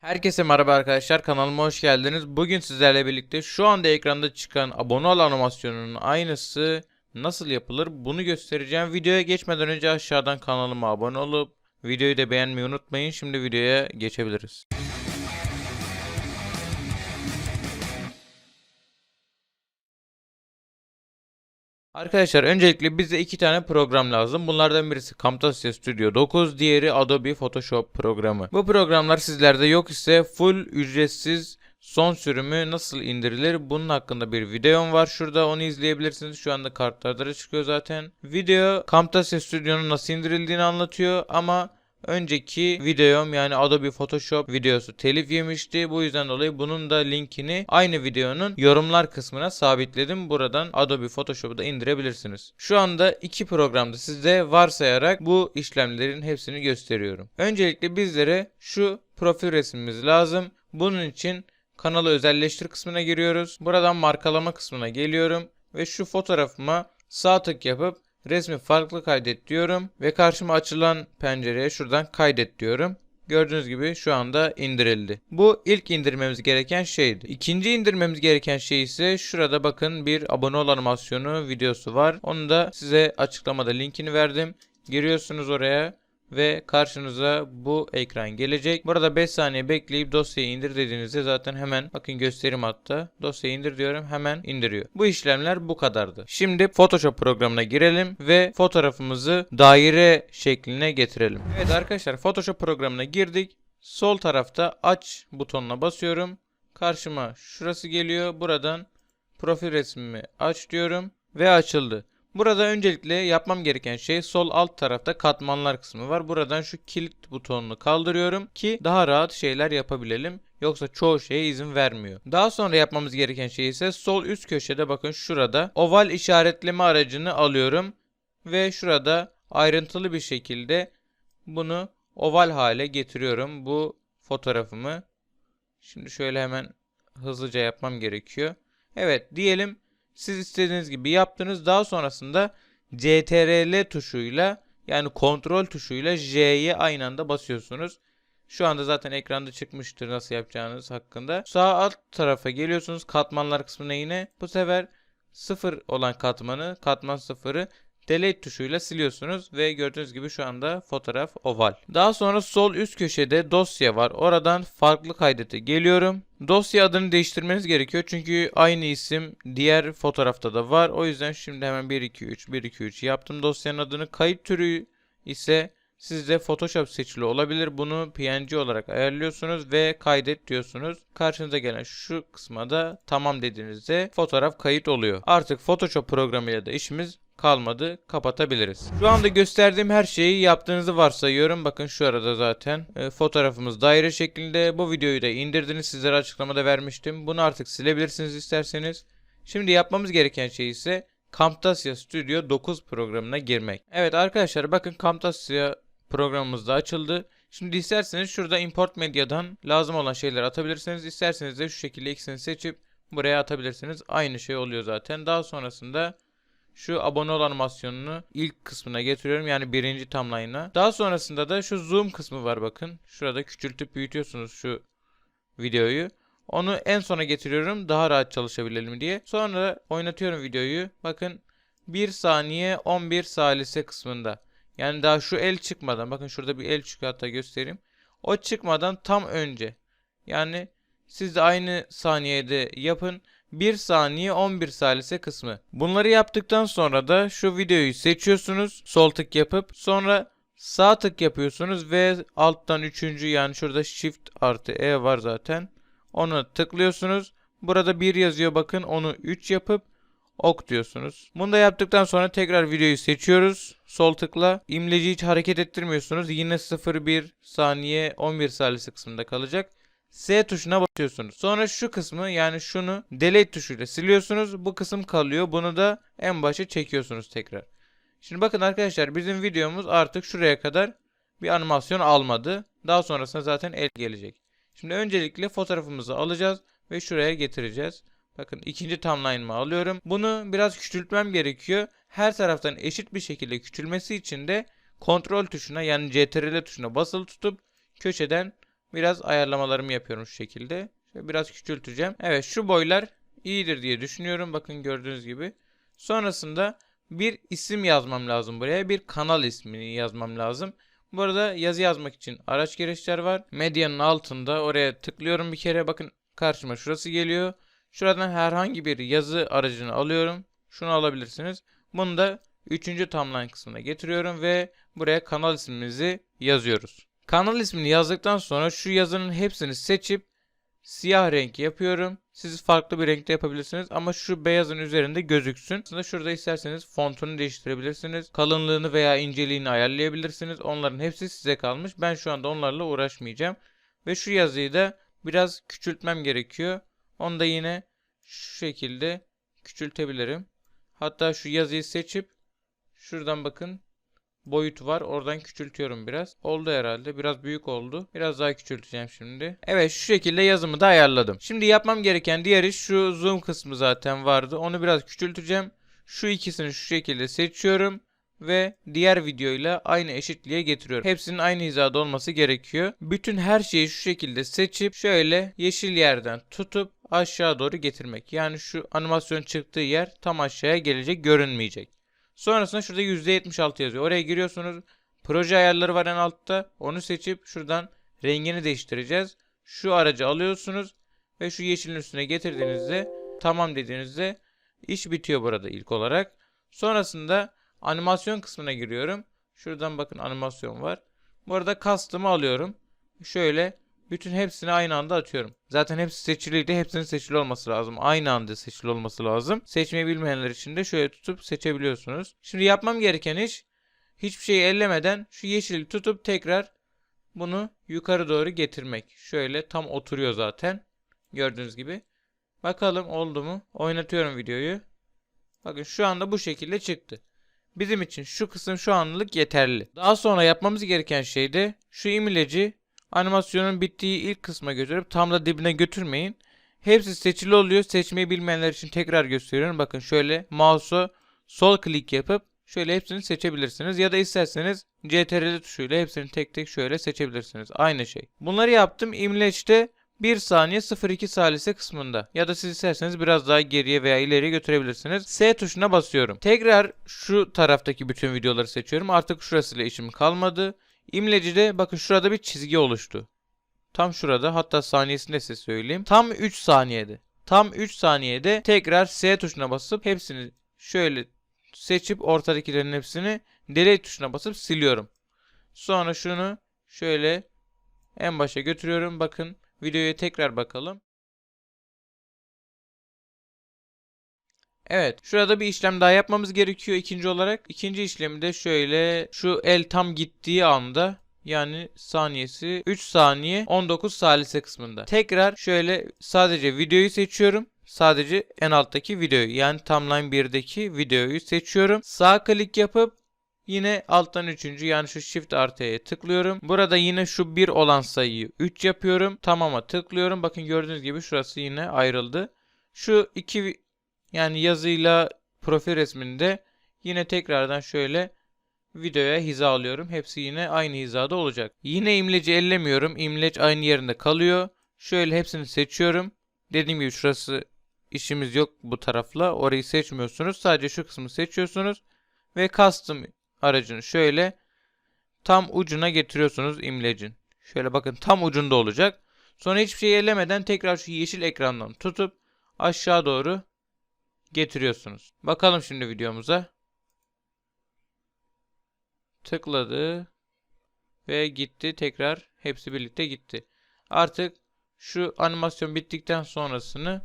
Herkese merhaba arkadaşlar kanalıma hoş geldiniz. Bugün sizlerle birlikte şu anda ekranda çıkan abone ol animasyonunun aynısı nasıl yapılır bunu göstereceğim. Videoya geçmeden önce aşağıdan kanalıma abone olup videoyu da beğenmeyi unutmayın. Şimdi videoya geçebiliriz. Arkadaşlar öncelikle bize iki tane program lazım. Bunlardan birisi Camtasia Studio 9, diğeri Adobe Photoshop programı. Bu programlar sizlerde yok ise full ücretsiz son sürümü nasıl indirilir bunun hakkında bir videom var. Şurada onu izleyebilirsiniz. Şu anda kartlarda da çıkıyor zaten. Video Camtasia Studio'nun nasıl indirildiğini anlatıyor ama Önceki videom yani Adobe Photoshop videosu telif yemişti. Bu yüzden dolayı bunun da linkini aynı videonun yorumlar kısmına sabitledim. Buradan Adobe Photoshop'u da indirebilirsiniz. Şu anda iki programda size varsayarak bu işlemlerin hepsini gösteriyorum. Öncelikle bizlere şu profil resmimiz lazım. Bunun için kanalı özelleştir kısmına giriyoruz. Buradan markalama kısmına geliyorum ve şu fotoğrafıma sağ tık yapıp Resmi farklı kaydet diyorum ve karşıma açılan pencereye şuradan kaydet diyorum. Gördüğünüz gibi şu anda indirildi. Bu ilk indirmemiz gereken şeydi. İkinci indirmemiz gereken şey ise şurada bakın bir abone ol animasyonu videosu var. Onu da size açıklamada linkini verdim. Giriyorsunuz oraya ve karşınıza bu ekran gelecek. Burada 5 saniye bekleyip dosyayı indir dediğinizde zaten hemen bakın gösterim hatta dosyayı indir diyorum hemen indiriyor. Bu işlemler bu kadardı. Şimdi Photoshop programına girelim ve fotoğrafımızı daire şekline getirelim. Evet arkadaşlar Photoshop programına girdik. Sol tarafta aç butonuna basıyorum. Karşıma şurası geliyor. Buradan profil resmimi aç diyorum ve açıldı. Burada öncelikle yapmam gereken şey sol alt tarafta katmanlar kısmı var. Buradan şu kilit butonunu kaldırıyorum ki daha rahat şeyler yapabilelim. Yoksa çoğu şeye izin vermiyor. Daha sonra yapmamız gereken şey ise sol üst köşede bakın şurada oval işaretleme aracını alıyorum. Ve şurada ayrıntılı bir şekilde bunu oval hale getiriyorum. Bu fotoğrafımı. Şimdi şöyle hemen hızlıca yapmam gerekiyor. Evet diyelim siz istediğiniz gibi yaptınız. Daha sonrasında CTRL tuşuyla yani kontrol tuşuyla J'ye aynı anda basıyorsunuz. Şu anda zaten ekranda çıkmıştır nasıl yapacağınız hakkında. Sağ alt tarafa geliyorsunuz katmanlar kısmına yine. Bu sefer sıfır olan katmanı, katman sıfırı delete tuşuyla siliyorsunuz ve gördüğünüz gibi şu anda fotoğraf oval. Daha sonra sol üst köşede dosya var. Oradan farklı kaydete geliyorum. Dosya adını değiştirmeniz gerekiyor çünkü aynı isim diğer fotoğrafta da var. O yüzden şimdi hemen 1 2 3 1 2 3 yaptım dosyanın adını. Kayıt türü ise Sizde Photoshop seçili olabilir. Bunu PNG olarak ayarlıyorsunuz ve kaydet diyorsunuz. Karşınıza gelen şu kısma da tamam dediğinizde fotoğraf kayıt oluyor. Artık Photoshop programıyla da işimiz kalmadı. Kapatabiliriz. Şu anda gösterdiğim her şeyi yaptığınızı varsayıyorum. Bakın şu arada zaten e, fotoğrafımız daire şeklinde. Bu videoyu da indirdiniz. Sizlere açıklamada vermiştim. Bunu artık silebilirsiniz isterseniz. Şimdi yapmamız gereken şey ise Camtasia Studio 9 programına girmek. Evet arkadaşlar bakın Camtasia programımız da açıldı. Şimdi isterseniz şurada import medyadan lazım olan şeyleri atabilirsiniz. İsterseniz de şu şekilde ikisini seçip buraya atabilirsiniz. Aynı şey oluyor zaten. Daha sonrasında şu abone ol animasyonunu ilk kısmına getiriyorum. Yani birinci timeline'a. Daha sonrasında da şu zoom kısmı var bakın. Şurada küçültüp büyütüyorsunuz şu videoyu. Onu en sona getiriyorum daha rahat çalışabilelim diye. Sonra oynatıyorum videoyu. Bakın 1 saniye 11 salise kısmında. Yani daha şu el çıkmadan bakın şurada bir el çıkıyor hatta göstereyim. O çıkmadan tam önce. Yani siz de aynı saniyede yapın. 1 saniye 11 salise kısmı. Bunları yaptıktan sonra da şu videoyu seçiyorsunuz. Sol tık yapıp sonra sağ tık yapıyorsunuz ve alttan üçüncü yani şurada shift artı e var zaten. Onu tıklıyorsunuz. Burada 1 yazıyor bakın onu 3 yapıp ok diyorsunuz. Bunu da yaptıktan sonra tekrar videoyu seçiyoruz. Sol tıkla. İmleci hiç hareket ettirmiyorsunuz. Yine 0-1 saniye 11 salisi kısmında kalacak. S tuşuna basıyorsunuz. Sonra şu kısmı yani şunu delete tuşuyla siliyorsunuz. Bu kısım kalıyor. Bunu da en başa çekiyorsunuz tekrar. Şimdi bakın arkadaşlar bizim videomuz artık şuraya kadar bir animasyon almadı. Daha sonrasında zaten el gelecek. Şimdi öncelikle fotoğrafımızı alacağız ve şuraya getireceğiz. Bakın ikinci timeline'ımı alıyorum. Bunu biraz küçültmem gerekiyor. Her taraftan eşit bir şekilde küçülmesi için de kontrol tuşuna yani CTRL tuşuna basılı tutup köşeden biraz ayarlamalarımı yapıyorum şu şekilde. Şöyle biraz küçülteceğim. Evet şu boylar iyidir diye düşünüyorum. Bakın gördüğünüz gibi. Sonrasında bir isim yazmam lazım buraya. Bir kanal ismini yazmam lazım. Bu arada yazı yazmak için araç gereçler var. Medyanın altında oraya tıklıyorum bir kere. Bakın karşıma şurası geliyor. Şuradan herhangi bir yazı aracını alıyorum. Şunu alabilirsiniz. Bunu da 3. timeline kısmına getiriyorum ve buraya kanal ismimizi yazıyoruz. Kanal ismini yazdıktan sonra şu yazının hepsini seçip siyah renk yapıyorum. Siz farklı bir renkte yapabilirsiniz ama şu beyazın üzerinde gözüksün. Aslında şurada isterseniz fontunu değiştirebilirsiniz. Kalınlığını veya inceliğini ayarlayabilirsiniz. Onların hepsi size kalmış. Ben şu anda onlarla uğraşmayacağım. Ve şu yazıyı da biraz küçültmem gerekiyor. Onu da yine şu şekilde küçültebilirim. Hatta şu yazıyı seçip şuradan bakın boyutu var. Oradan küçültüyorum biraz. Oldu herhalde. Biraz büyük oldu. Biraz daha küçülteceğim şimdi. Evet şu şekilde yazımı da ayarladım. Şimdi yapmam gereken diğer iş şu zoom kısmı zaten vardı. Onu biraz küçülteceğim. Şu ikisini şu şekilde seçiyorum ve diğer videoyla aynı eşitliğe getiriyorum. Hepsinin aynı hizada olması gerekiyor. Bütün her şeyi şu şekilde seçip şöyle yeşil yerden tutup aşağı doğru getirmek. Yani şu animasyon çıktığı yer tam aşağıya gelecek görünmeyecek. Sonrasında şurada %76 yazıyor. Oraya giriyorsunuz. Proje ayarları var en altta. Onu seçip şuradan rengini değiştireceğiz. Şu aracı alıyorsunuz ve şu yeşilin üstüne getirdiğinizde tamam dediğinizde iş bitiyor burada ilk olarak. Sonrasında animasyon kısmına giriyorum. Şuradan bakın animasyon var. Bu arada custom'ı alıyorum. Şöyle bütün hepsini aynı anda atıyorum. Zaten hepsi seçiliydi. Hepsinin seçili olması lazım. Aynı anda seçili olması lazım. Seçmeyi bilmeyenler için de şöyle tutup seçebiliyorsunuz. Şimdi yapmam gereken iş hiçbir şeyi ellemeden şu yeşili tutup tekrar bunu yukarı doğru getirmek. Şöyle tam oturuyor zaten. Gördüğünüz gibi. Bakalım oldu mu? Oynatıyorum videoyu. Bakın şu anda bu şekilde çıktı. Bizim için şu kısım şu anlık yeterli. Daha sonra yapmamız gereken şey de şu imleci animasyonun bittiği ilk kısma götürüp tam da dibine götürmeyin. Hepsi seçili oluyor. Seçmeyi bilmeyenler için tekrar gösteriyorum. Bakın şöyle mouse'u sol klik yapıp şöyle hepsini seçebilirsiniz. Ya da isterseniz CTRL tuşuyla hepsini tek tek şöyle seçebilirsiniz. Aynı şey. Bunları yaptım. İmleç'te 1 saniye 02 salise kısmında ya da siz isterseniz biraz daha geriye veya ileriye götürebilirsiniz. S tuşuna basıyorum. Tekrar şu taraftaki bütün videoları seçiyorum. Artık şurasıyla işim kalmadı. İmlecide bakın şurada bir çizgi oluştu. Tam şurada hatta saniyesinde size söyleyeyim. Tam 3 saniyede. Tam 3 saniyede tekrar S tuşuna basıp hepsini şöyle seçip ortadakilerin hepsini delete tuşuna basıp siliyorum. Sonra şunu şöyle en başa götürüyorum. Bakın videoya tekrar bakalım. Evet. Şurada bir işlem daha yapmamız gerekiyor ikinci olarak. İkinci işlemi de şöyle şu el tam gittiği anda yani saniyesi 3 saniye 19 salise kısmında. Tekrar şöyle sadece videoyu seçiyorum. Sadece en alttaki videoyu yani timeline 1'deki videoyu seçiyorum. Sağ klik yapıp Yine alttan üçüncü yani şu shift artıya tıklıyorum. Burada yine şu 1 olan sayıyı 3 yapıyorum. Tamama tıklıyorum. Bakın gördüğünüz gibi şurası yine ayrıldı. Şu iki yani yazıyla profil resminde yine tekrardan şöyle videoya hiza alıyorum. Hepsi yine aynı hizada olacak. Yine imleci ellemiyorum. İmleç aynı yerinde kalıyor. Şöyle hepsini seçiyorum. Dediğim gibi şurası işimiz yok bu tarafla. Orayı seçmiyorsunuz. Sadece şu kısmı seçiyorsunuz. Ve custom aracını şöyle tam ucuna getiriyorsunuz imlecin. Şöyle bakın tam ucunda olacak. Sonra hiçbir şey ellemeden tekrar şu yeşil ekrandan tutup aşağı doğru getiriyorsunuz. Bakalım şimdi videomuza. Tıkladı ve gitti tekrar hepsi birlikte gitti. Artık şu animasyon bittikten sonrasını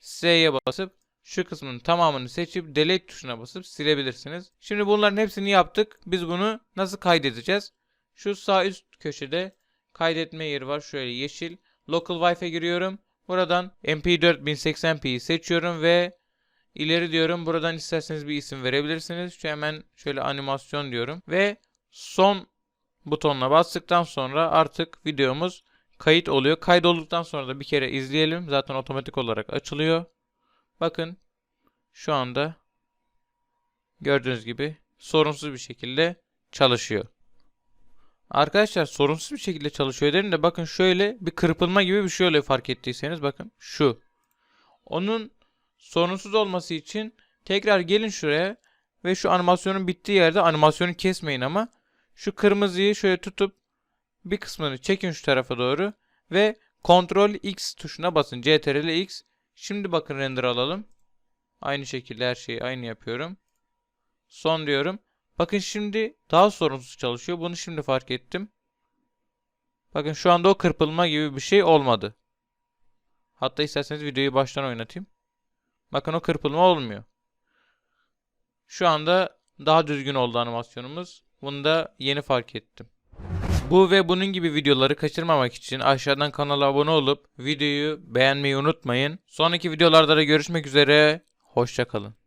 S'ye basıp şu kısmın tamamını seçip delete tuşuna basıp silebilirsiniz. Şimdi bunların hepsini yaptık. Biz bunu nasıl kaydedeceğiz? Şu sağ üst köşede kaydetme yeri var. Şöyle yeşil. Local Wi-Fi giriyorum. Buradan MP4 1080p'yi seçiyorum ve ileri diyorum. Buradan isterseniz bir isim verebilirsiniz. Şu hemen şöyle animasyon diyorum ve son butonuna bastıktan sonra artık videomuz kayıt oluyor. Kayıt olduktan sonra da bir kere izleyelim. Zaten otomatik olarak açılıyor. Bakın şu anda gördüğünüz gibi sorunsuz bir şekilde çalışıyor. Arkadaşlar sorunsuz bir şekilde çalışıyor dedim de bakın şöyle bir kırpılma gibi bir şey oluyor fark ettiyseniz bakın şu. Onun sorunsuz olması için tekrar gelin şuraya ve şu animasyonun bittiği yerde animasyonu kesmeyin ama şu kırmızıyı şöyle tutup bir kısmını çekin şu tarafa doğru ve Ctrl X tuşuna basın. CTRL X. Şimdi bakın render alalım. Aynı şekilde her şeyi aynı yapıyorum. Son diyorum. Bakın şimdi daha sorunsuz çalışıyor. Bunu şimdi fark ettim. Bakın şu anda o kırpılma gibi bir şey olmadı. Hatta isterseniz videoyu baştan oynatayım. Bakın o kırpılma olmuyor. Şu anda daha düzgün oldu animasyonumuz. Bunu da yeni fark ettim. Bu ve bunun gibi videoları kaçırmamak için aşağıdan kanala abone olup videoyu beğenmeyi unutmayın. Sonraki videolarda da görüşmek üzere. Hoşçakalın.